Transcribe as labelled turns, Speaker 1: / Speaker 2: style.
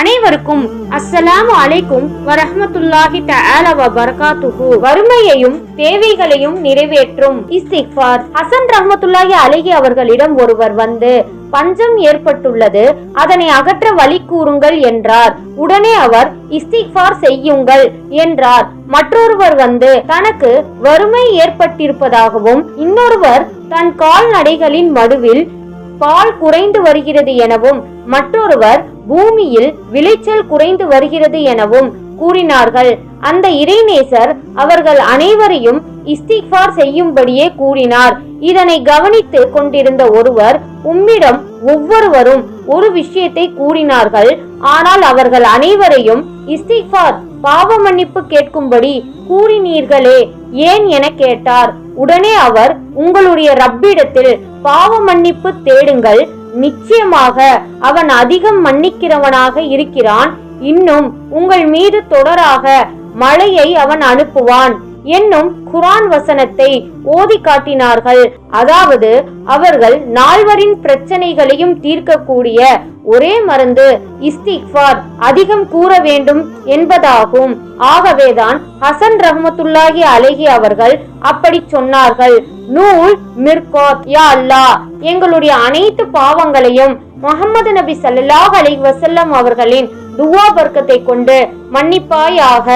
Speaker 1: அனைவருக்கும் அஸ்ஸலாமு அலைக்கும் வரஹமத்துல்லாஹி தஆலா வ பரகாத்துஹு வறுமையையும் தேவைகளையும் நிறைவேற்றும். இஸ்திக்ஃபார். ஹசன் ரஹமத்துல்லாஹி அலைஹி அவர்களிடம் ஒருவர் வந்து பஞ்சம் ஏற்பட்டுள்ளது அதனை அகற்ற வழி கூறுங்கள் என்றார். உடனே அவர் இஸ்திக்ஃபார் செய்யுங்கள் என்றார். மற்றொருவர் வந்து தனக்கு வறுமை ஏற்பட்டிருப்பதாகவும் இன்னொருவர் தன் கால்நடைகளின் மடுவில் பால் குறைந்து வருகிறது எனவும் மற்றொருவர் பூமியில் விளைச்சல் குறைந்து வருகிறது எனவும் கூறினார்கள். அந்த இறைநேசர் அவர்கள் அனைவரையும் இஸ்திக்ஃபார் செய்யும்படியே கூறினார். இதனை கவனித்து கொண்டிருந்த ஒருவர் உம்மிடம் ஒவ்வொருவரும் ஒரு விஷயத்தை கூறினார்கள். ஆனால் அவர்கள் அனைவரையும் இஸ்திக்ஃபார் பாவ மன்னிப்பு கேட்கும்படி கூறினீர்களே ஏன் என கேட்டார். உடனே அவர் உங்களுடைய ரப்பிடத்தில் பாவ மன்னிப்பு தேடுங்கள். நிச்சயமாக அவன் அதிகம் மன்னிக்கிறவனாக இருக்கிறான். இன்னும் உங்கள் மீது தொடராக மழையை அவன் அனுப்புவான். என்னும் குரான் வசனத்தை ஓதி காட்டினார்கள். அதாவது அவர்கள் நால்வரின் பிரச்சனைகளையும் தீர்க்கக்கூடிய ஒரே மருந்து இஸ்திக்ஃபார் அதிகம் கூற வேண்டும் என்பதாகும். ஆகவேதான் ஹசன் ரஹமத்துல்லாஹி அழகி அவர்கள் அப்படி சொன்னார்கள். நூல் மிர்காத் யா அல்லாஹ் எங்களுடைய அனைத்து பாவங்களையும் முகமது நபி சல்லாஹ் அலி வசல்லம் அவர்களின் துவா வர்க்கத்தை கொண்டு மன்னிப்பாயாக.